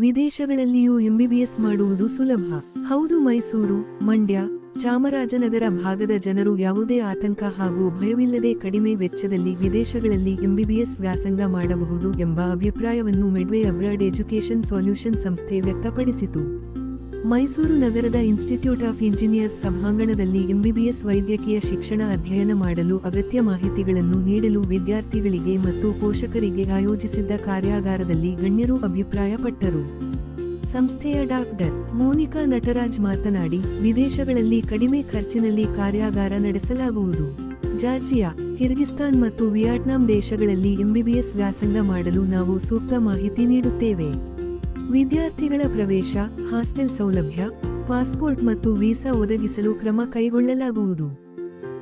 ವಿದೇಶಗಳಲ್ಲಿಯೂ MBBS ಮಾಡುವುದು ಸುಲಭ. ಹೌದು ಮೈಸೂರು, ಮಂಡ್ಯ, ಚಾಮರಾಜನಗರ ಭಾಗದ ಜನರು ಯಾವುದೇ ಆತಂಕ ಹಾಗೂ ಭಯವಿಲ್ಲದೆ ಕಡಿಮೆ ವೆಚ್ಚದಲ್ಲಿ ವಿದೇಶಗಳಲ್ಲಿ ಎಂಬಿಬಿಎಸ್ ವ್ಯಾಸಂಗ ಮಾಡಬಹುದು ಎಂಬ ಅಭಿಪ್ರಾಯವನ್ನು ಮೆಡ್ವೆ ಅಬ್ರಾಡ್ ಎಜುಕೇಷನ್ ಸೊಲ್ಯೂಷನ್ ಸಂಸ್ಥೆ ವ್ಯಕ್ತಪಡಿಸಿತು. ಮೈಸೂರು ನಗರದ ಇನ್ಸ್ಟಿಟ್ಯೂಟ್ ಆಫ್ ಇಂಜಿನಿಯರ್ಸ್ ಸಭಾಂಗಣದಲ್ಲಿ ಎಂಬಿಬಿಎಸ್ ವೈದ್ಯಕೀಯ ಶಿಕ್ಷಣ ಅಧ್ಯಯನ ಮಾಡಲು ಅಗತ್ಯ ಮಾಹಿತಿಗಳನ್ನು ನೀಡಲು ವಿದ್ಯಾರ್ಥಿಗಳಿಗೆ ಮತ್ತು ಪೋಷಕರಿಗೆ ಆಯೋಜಿಸಿದ್ದ ಕಾರ್ಯಾಗಾರದಲ್ಲಿ ಗಣ್ಯರು ಅಭಿಪ್ರಾಯಪಟ್ಟರು. ಸಂಸ್ಥೆಯ ಡಾಕ್ಟರ್ ಮೋನಿಕಾ ನಟರಾಜ್ ಮಾತನಾಡಿ, ವಿದೇಶಗಳಲ್ಲಿ ಕಡಿಮೆ ಖರ್ಚಿನಲ್ಲಿ ಕಾರ್ಯಾಗಾರ ನಡೆಸಲಾಗುವುದು. ಜಾರ್ಜಿಯಾ, ಕಿರ್ಗಿಸ್ತಾನ್ ಮತ್ತು ವಿಯೆಟ್ನಾಂ ದೇಶಗಳಲ್ಲಿ ಎಂಬಿಬಿಎಸ್ ವ್ಯಾಸಂಗ ಮಾಡಲು ನಾವು ಸೂಕ್ತ ಮಾಹಿತಿ ನೀಡುತ್ತೇವೆ. ವಿದ್ಯಾರ್ಥಿಗಳ ಪ್ರವೇಶ, ಹಾಸ್ಟೆಲ್ ಸೌಲಭ್ಯ, ಪಾಸ್ಪೋರ್ಟ್ ಮತ್ತು ವೀಸಾ ಒದಗಿಸಲು ಕ್ರಮ ಕೈಗೊಳ್ಳಲಾಗುವುದು.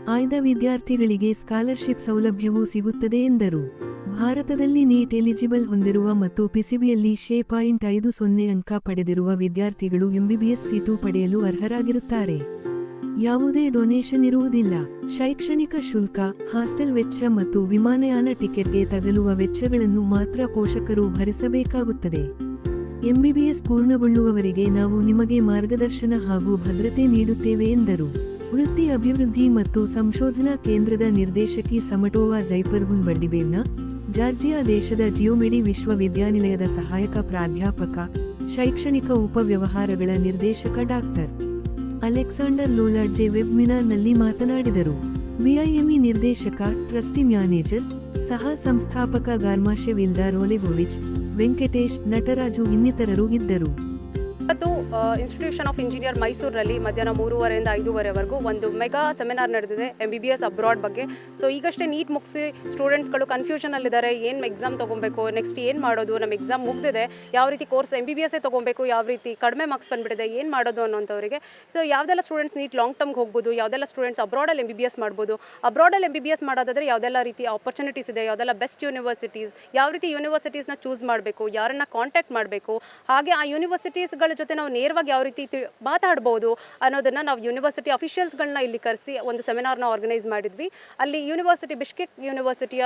ಆಯ್ದ ವಿದ್ಯಾರ್ಥಿಗಳಿಗೆ ಸ್ಕಾಲರ್ಶಿಪ್ ಸೌಲಭ್ಯವೂ ಸಿಗುತ್ತದೆ ಎಂದರು. ಭಾರತದಲ್ಲಿ ನೀಟ್ ಎಲಿಜಿಬಲ್ ಹೊಂದಿರುವ ಮತ್ತು ಪಿಸಿಬಿಯಲ್ಲಿ ಶೇ ಪಾಯಿಂಟ್ ಐದು ಸೊನ್ನೆ ಅಂಕ ಪಡೆದಿರುವ ವಿದ್ಯಾರ್ಥಿಗಳು ಎಂಬಿಬಿಎಸ್ ಸೀಟು ಪಡೆಯಲು ಅರ್ಹರಾಗಿರುತ್ತಾರೆ. ಯಾವುದೇ ಡೊನೇಷನ್ ಇರುವುದಿಲ್ಲ. ಶೈಕ್ಷಣಿಕ ಶುಲ್ಕ, ಹಾಸ್ಟೆಲ್ ವೆಚ್ಚ ಮತ್ತು ವಿಮಾನಯಾನ ಟಿಕೆಟ್ಗೆ ತಗಲುವ ವೆಚ್ಚಗಳನ್ನು ಮಾತ್ರ ಪೋಷಕರು ಭರಿಸಬೇಕಾಗುತ್ತದೆ. ಎಂಬಿಬಿಎಸ್ ಪೂರ್ಣಗೊಳ್ಳುವವರೆಗೆ ನಾವು ನಿಮಗೆ ಮಾರ್ಗದರ್ಶನ ಹಾಗೂ ಭದ್ರತೆ ನೀಡುತ್ತೇವೆ ಎಂದರು. ವೃತ್ತಿ ಅಭಿವೃದ್ಧಿ ಮತ್ತು ಸಂಶೋಧನಾ ಕೇಂದ್ರದ ನಿರ್ದೇಶಕಿ ಸಮಟೋವಾ ಜೈಪರ್ಗುನ್ ಬಡ್ಡಿಬೇವ್ನ ಜಾರ್ಜಿಯಾ ದೇಶದ ಜಿಯೋಮೆಡಿ ವಿಶ್ವವಿದ್ಯಾನಿಲಯದ ಸಹಾಯಕ ಪ್ರಾಧ್ಯಾಪಕ, ಶೈಕ್ಷಣಿಕ ಉಪವ್ಯವಹಾರಗಳ ನಿರ್ದೇಶಕ ಡಾಕ್ಟರ್ ಅಲೆಕ್ಸಾಂಡರ್ ಲೋಲಾಡ್ಜೆ ವೆಬ್ಮಿನಾರ್ನಲ್ಲಿ ಮಾತನಾಡಿದರು. ಬಿಐಎಂಇ ನಿರ್ದೇಶಕ, ಟ್ರಸ್ಟಿ ಮ್ಯಾನೇಜರ್, ಸಹ ಸಂಸ್ಥಾಪಕ ಗಾರ್ಮಾಶೆ ವಿಲ್ದಾರ್ ಒಲೆಗೋವಿಚ್ ವೆಂಕಟೇಶ್ ನಟರಾಜು ಇನ್ನಿತರರು ಇದ್ದರು. ಇವತ್ತು ಇನ್ಸ್ಟಿಟ್ಯೂಷನ್ ಆಫ್ ಇಂಜಿನಿಯರ್ ಮೈಸೂರಿನಲ್ಲಿ ಮಧ್ಯಾಹ್ನ ಮೂರುವರೆಯಿಂದ ಐದೂವರೆವರೆಗೂ ಒಂದು ಮೆಗಾ ಸೆಮಿನಾರ್ ನಡೆದಿದೆ M B B S abroad ಬಗ್ಗೆ. ಸೊ ಈಗಷ್ಟೇ ನೀಟ್ ಮುಗಿಸಿ ಸ್ಟೂಡೆಂಟ್ಸ್ಗಳು ಕನ್ಫ್ಯೂಷನಲ್ಲಿದ್ದಾರೆ ಏನು ಎಕ್ಸಾಮ್ ತೊಗೊಬೇಕು ನೆಕ್ಸ್ಟ್ ಏನು ಮಾಡೋದು ನಮ್ಮ ಎಕ್ಸಾಮ್ ಮುಗ್ದಿದೆ, ಯಾವ ರೀತಿ ಕೋರ್ಸ್ ಎಂ ಬಿ ಬಿ ಎಸ್ಸೇ ತೊಗೊಬೇಕು, ಯಾವ ರೀತಿ ಕಡಿಮೆ ಮಾರ್ಕ್ಸ್ ಬಂದುಬಿಟ್ಟಿದೆ, ಏನು ಮಾಡೋದು ಅನ್ನೋಂಥವರಿಗೆ. ಸೊ ಯಾವುದೆಲ್ಲ ಸ್ಟೂಡೆಂಟ್ಸ್ ನೀಟ್ ಲಾಂಗ್ ಟರ್ಮ್ಗೆ ಹೋಗ್ಬೋದು, ಯಾವುದೆಲ್ಲ ಸ್ಟೂಡೆಂಟ್ಸ್ ಅಬ್ರಾಡಲ್ಲಿ ಎಂ ಬಿ ಬಿ ಎಸ್ ಮಾಡ್ಬೋದು ಅಬ್ರಾಡಲ್ಲಿ ಎಂ ಬಿ ಬಿ ಎಸ್ ಮಾಡೋದಾದ್ರೆ ಯಾವುದೆಲ್ಲ ರೀತಿ ಆಪರ್ಚುನಿಟೀಸ್ ಇದೆ, ಯಾವುದೆಲ್ಲ ಬೆಸ್ಟ್ ಯೂನಿವರ್ಸಿಟೀಸ್ ಯಾವ ರೀತಿ ಯೂನಿವರ್ಸಿಟೀಸ್ನ ಚೂಸ್ ಮಾಡಬೇಕು, ಯಾರನ್ನ ಕಾಂಟ್ಯಾಕ್ಟ್ ಮಾಡಬೇಕು, ಹಾಗೆ ಆ ಯೂನಿವರ್ಸಿಟೀಸ್ಗಳ ಜೊತೆ ನಾವು ನೇರವಾಗಿ ಯಾವ ರೀತಿ ಮಾತಾಡಬಹುದು ಅನ್ನೋದನ್ನು ನಾವು ಯೂನಿವರ್ಸಿಟಿ ಅಫಿಷಿಯಲ್ಸ್ಗಳನ್ನ ಇಲ್ಲಿ ಕರೆಸಿ ಒಂದು ಸೆಮಿನಾರ್ನ ಆರ್ಗನೈಸ್ ಮಾಡಿದ್ವಿ. ಅಲ್ಲಿ ಯೂನಿವರ್ಸಿಟಿ ಬಿಷ್ಕೆಕ್ ಯೂನಿವರ್ಸಿಟಿಯ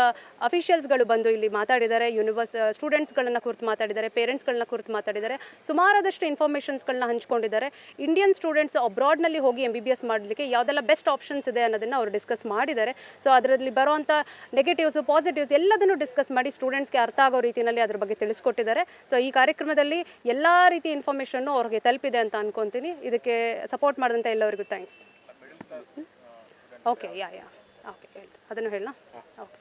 ಅಫಿಷಿಯಲ್ಸ್ಗಳು ಬಂದು ಇಲ್ಲಿ ಮಾತಾಡಿದ್ದಾರೆ. ಯೂನಿವರ್ಸ್ ಸ್ಟೂಡೆಂಟ್ಸ್ಗಳನ್ನ ಕುರಿತು ಮಾತಾಡಿದ್ದಾರೆ. ಪೇರೆಂಟ್ಸ್ಗಳನ್ನ ಕುರಿತು ಮಾತಾಡಿದ್ದಾರೆ. ಸುಮಾರಾದಷ್ಟು ಇನ್ಫಾರ್ಮೇಷನ್ಸ್ಗಳನ್ನ ಹಂಚ್ಕೊಂಡಿದ್ದಾರೆ. ಇಂಡಿಯನ್ ಸ್ಟೂಡೆಂಟ್ಸ್ ಅಬ್ರಾಡ್ನಲ್ಲಿ ಹೋಗಿ ಎಂ ಬಿ ಬಿ ಎಸ್ ಮಾಡಲಿಕ್ಕೆ ಯಾವುದೆಲ್ಲ ಬೆಸ್ಟ್ ಆಪ್ಷನ್ಸ್ ಇದೆ ಅನ್ನೋದನ್ನು ಅವರು ಡಿಸ್ಕಸ್ ಮಾಡಿದ್ದಾರೆ. ಸೊ ಅದರಲ್ಲಿ ಬರುವಂಥ ನೆಗೆಟಿವ್ಸ್ ಪಾಸಿಟಿವ್ಸ್ ಎಲ್ಲದನ್ನು ಡಿಸ್ಕಸ್ ಮಾಡಿ ಸ್ಟೂಡೆಂಟ್ಸ್ಗೆ ಅರ್ಥ ಆಗೋ ರೀತಿಯಲ್ಲಿ ಅದ್ರ ಬಗ್ಗೆ ತಿಳಿಸ್ಕೊಟ್ಟಿದ್ದಾರೆ. ಸೊ ಈ ಕಾರ್ಯಕ್ರಮದಲ್ಲಿ ಎಲ್ಲ ರೀತಿ ಇನ್ಫಾರ್ಮೇಷನ್ನು ಅವ್ರಿಗೆ ತಲುಪಿದೆ ಅಂತ ಅನ್ಕೊತೀನಿ. ಇದಕ್ಕೆ ಸಪೋರ್ಟ್ ಮಾಡಿದಂಥ ಎಲ್ಲರಿಗೂ thanks okay yeah yeah okay ಅದನ್ನು ಹೇಳಲಾ? ಓಕೆ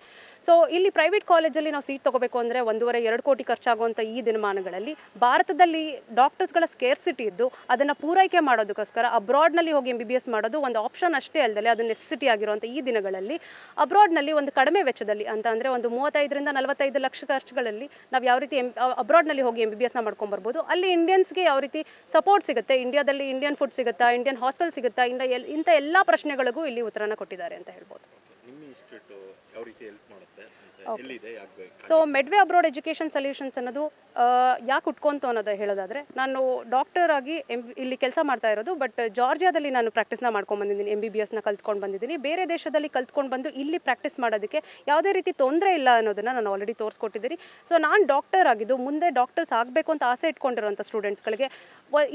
ಸೊ ಇಲ್ಲಿ ಪ್ರೈವೇಟ್ ಕಾಲೇಜಲ್ಲಿ ನಾವು ಸೀಟ್ ತಗೋಬೇಕು ಅಂದರೆ ಒಂದೂವರೆ, ಎರಡು ಕೋಟಿ ಖರ್ಚಾಗುವಂಥ ಈ ದಿನಮಾನಗಳಲ್ಲಿ ಭಾರತದಲ್ಲಿ ಡಾಕ್ಟರ್ಸ್ಗಳ ಸ್ಕೇರ್ಸಿಟಿ ಇದ್ದು ಅದನ್ನು ಪೂರೈಕೆ ಮಾಡೋದಕ್ಕೋಸ್ಕರ ಅಬ್ರಾಡ್ನಲ್ಲಿ ಹೋಗಿ ಎಂ ಬಿ ಬಿ ಎಸ್ ಮಾಡೋದು ಒಂದು ಆಪ್ಷನ್ ಅಷ್ಟೇ ಅಲ್ಲದೆ ಅದು ನೆಸೆಸಿಟಿ ಆಗಿರುವಂಥ ಈ ದಿನಗಳಲ್ಲಿ. ಅಬ್ರಾಡ್ನಲ್ಲಿ ಒಂದು ಕಡಿಮೆ ವೆಚ್ಚದಲ್ಲಿ ಅಂತ ಅಂದರೆ ಒಂದು ಮೂವತ್ತೈದರಿಂದ ನಲವತ್ತೈದು ಲಕ್ಷ ಖರ್ಚುಗಳಲ್ಲಿ ನಾವು ಯಾವ ರೀತಿ ಎಂ ಅಬ್ರಾಡ್ನಲ್ಲಿ ಹೋಗಿ ಎಂ ಬಿ ಬಿ ಎಸ್ನ ಮಾಡ್ಕೊಂಬರ್ಬೋದು ಅಲ್ಲಿ ಇಂಡಿಯನ್ಸ್ಗೆ ಯಾವ ರೀತಿ ಸಪೋರ್ಟ್ ಸಿಗುತ್ತೆ? ಇಂಡಿಯಾದಲ್ಲಿ ಇಂಡಿಯನ್ ಫುಡ್ ಸಿಗುತ್ತಾ? ಇಂಡಿಯನ್ ಹಾಸ್ಟೆಲ್ ಸಿಗುತ್ತಾ? ಇಂದ ಎಲ್ ಇಂಥ ಎಲ್ಲ ಪ್ರಶ್ನೆಗಳಿಗೂ ಇಲ್ಲಿ ಉತ್ತರನ ಕೊಟ್ಟಿದ್ದಾರೆ ಅಂತ ಹೇಳ್ಬೋದು. So Medway abroad education solutions ಅನ್ನೋದು ಯಾಕೆ ಉಟ್ಕೊಂತು ಅನ್ನೋದು ಹೇಳೋದಾದ್ರೆ ನಾನು ಡಾಕ್ಟರ್ ಆಗಿ ಎಂ ಇಲ್ಲಿ ಕೆಲಸ ಮಾಡ್ತಾ ಇರೋದು ಬಟ್ ಜಾರ್ಜಿಯಾದಲ್ಲಿ ನಾನು ಪ್ರಾಕ್ಟೀಸ್ನ ಮಾಡ್ಕೊಂಡು ಬಂದಿದ್ದೀನಿ ಎಂ ಬಿ ಬಿ ಎಸ್ನ ಕಲ್ತ್ಕೊಂಡು ಬಂದಿದ್ದೀನಿ. ಬೇರೆ ದೇಶದಲ್ಲಿ ಕಲ್ತ್ಕೊಂಡು ಬಂದು ಇಲ್ಲಿ ಪ್ರಾಕ್ಟೀಸ್ ಮಾಡೋದಕ್ಕೆ ಯಾವುದೇ ರೀತಿ ತೊಂದರೆ ಇಲ್ಲ ಅನ್ನೋದನ್ನು ನಾನು ಆಲ್ರೆಡಿ ತೋರಿಸ್ಕೊಟ್ಟಿದ್ದೀನಿ. ಸೊ ನಾನು ಡಾಕ್ಟರ್ ಆಗಿದ್ದು ಮುಂದೆ ಡಾಕ್ಟರ್ಸ್ ಆಗಬೇಕು ಅಂತ ಆಸೆ ಇಟ್ಕೊಂಡಿರೋಂಥ ಸ್ಟೂಡೆಂಟ್ಸ್ಗಳಿಗೆ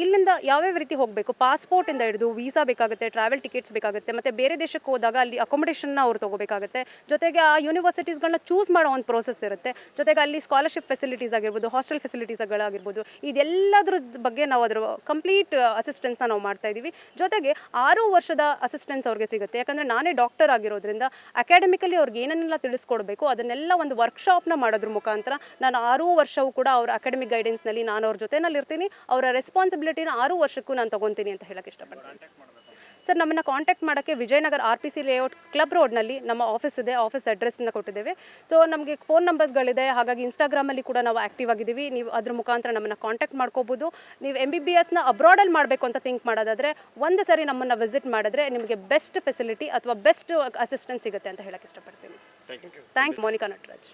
ಇಲ್ಲಿಂದ ಯಾವ್ಯಾವ ರೀತಿ ಹೋಗಬೇಕು? ಪಾಸ್ಪೋರ್ಟಿಂದ ಹಿಡಿದು ವೀಸಾ ಬೇಕಾಗುತ್ತೆ ಟ್ರಾವೆಲ್ ಟಿಕೆಟ್ಸ್ ಬೇಕಾಗುತ್ತೆ ಮತ್ತು ಬೇರೆ ದೇಶಕ್ಕೆ ಹೋದಾಗ ಅಲ್ಲಿ ಅಕೊಮಡೇಷನ್ನ ಅವ್ರು ತೊಗೋಬೇಕಾಗುತ್ತೆ. ಜೊತೆಗೆ ಆ ಯೂನಿವರ್ಸಿಟೀಸ್ಗಳನ್ನ ಚೂಸ್ ಮಾಡೋ ಒಂದು ಪ್ರೋಸೆಸ್ ಇರುತ್ತೆ. ಜೊತೆಗೆ ಅಲ್ಲಿ ಸ್ಕಾಲರ್ಶಿಪ್ ಫೆಸಿಲಿಟೀಸ್ ಆಗಿರ್ಬೋದು ಹಾಸ್ಟೆಲ್ ಫೆಸಿಲಿಟೀಸ್ಗಳಾಗಿರ್ಬೋದು ಇದೆಲ್ಲದ್ರ ಬಗ್ಗೆ ನಾವು ಅದರ ಕಂಪ್ಲೀಟ್ ಅಸಿಸ್ಟೆನ್ಸ್ನ ನಾವು ಮಾಡ್ತಾ ಇದ್ದೀವಿ ಜೊತೆಗೆ ಆರು ವರ್ಷದ ಅಸಿಸ್ಟೆನ್ಸ್ ಅವ್ರಿಗೆ ಸಿಗುತ್ತೆ. ಯಾಕಂದರೆ ನಾನೇ ಡಾಕ್ಟರ್ ಆಗಿರೋದ್ರಿಂದ ಅಕಾಡೆಮಿಕಲಿ ಅವ್ರಿಗೆ ಏನನ್ನೆಲ್ಲ ತಿಳಿಸ್ಕೊಡ್ಬೇಕು, ಅದನ್ನೆಲ್ಲ ಒಂದು ವರ್ಕ್ಶಾಪ್ನ ಮಾಡೋದ್ರ ಮುಖಾಂತರ ನಾನು ಆರು ವರ್ಷವೂ ಕೂಡ ಅವ್ರ ಅಕಾಡೆಮಿಕ್ ಗೈಡೆನ್ಸ್ನಲ್ಲಿ ನಾನು ಅವ್ರ ಜೊತೆನಲ್ಲಿ ಇರ್ತೀನಿ ಅವರ ರೆಸ್ಪಾನ್ಸಿಬಿಲಿಟಿನ ಆರು ವರ್ಷಕ್ಕೂ ನಾನು ತೊಗೊತೀನಿ ಅಂತ ಹೇಳಕ್ಕೆ ಇಷ್ಟಪಡ್ತೀನಿ. ಸರ್ ನಮ್ಮನ್ನು ಕಾಂಟ್ಯಾಕ್ಟ್ ಮಾಡೋಕ್ಕೆ Vijayanagar R P C layout club ರೋಡ್ನಲ್ಲಿ ನಮ್ಮ ಆಫೀಸ್ ಇದೆ ಆಫೀಸ್ ಅಡ್ರೆಸ್ನ ಕೊಟ್ಟಿದ್ದೇವೆ. ಸೊ ನಮಗೆ ಫೋನ್ ನಂಬರ್ಸ್ಗಳಿದೆ ಹಾಗಾಗಿ ಇನ್ಸ್ಟಾಗ್ರಾಮಲ್ಲಿ ಕೂಡ ನಾವು ಆ್ಯಕ್ಟಿವ್ ಆಗಿದ್ದೀವಿ. ನೀವು ಅದ್ರ ಮುಖಾಂತರ ನಮ್ಮನ್ನು ಕಾಂಟ್ಯಾಕ್ಟ್ ಮಾಡ್ಕೋಬೋದು. ನೀವು ಎಂ ಬಿ ಬಿ ಎಸ್ನ ಅಬ್ರಾಡಲ್ಲಿ ಮಾಡಬೇಕು ಅಂತ ಥಿಂಕ್ ಮಾಡೋದಾದರೆ ಒಂದು ಸರಿ ನಮ್ಮನ್ನು ವಿಸಿಟ್ ಮಾಡಿದ್ರೆ ನಿಮಗೆ ಬೆಸ್ಟ್ ಫೆಸಿಲಿಟಿ ಅಥವಾ ಬೆಸ್ಟ್ ಅಸಿಸ್ಟೆನ್ಸ್ ಸಿಗುತ್ತೆ ಅಂತ ಹೇಳಕ್ಕೆ ಇಷ್ಟಪಡ್ತೀನಿ. Thank you Monika Nataraj